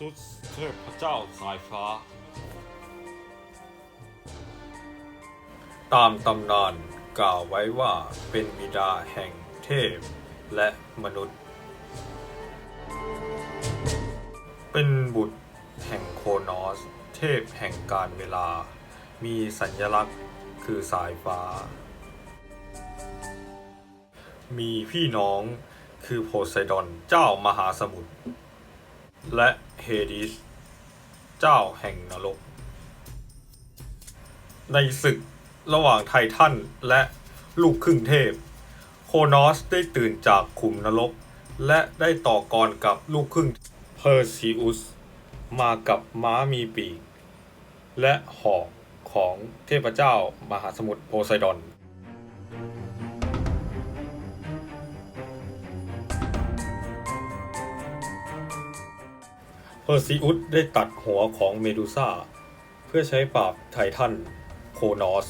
ชุดเทพเจ้าสายฟ้า ตามตำนานกล่าวไว้ว่าเป็นบิดาแห่งเทพและมนุษย์ เป็นบุตรแห่งโคนอส เทพแห่งการเวลา มีสัญลักษณ์คือสายฟ้า มีพี่น้องคือโพไซดอนเจ้ามหาสมุทร และเฮดิสเจ้าแห่งนรก ในศึกระหว่างไททันและลูกครึ่งเทพ โคนอสได้ตื่นจากขุมนรก และได้ต่อกรกับลูกครึ่งเพอร์ซิอุส มากับม้ามีปีก และหอกของเทพเจ้ามหาสมุทรโพไซดอน เพอร์ซิอุสได้ตัดหัวของเมดูซ่า เพื่อใช้ปราบไททันโคนอส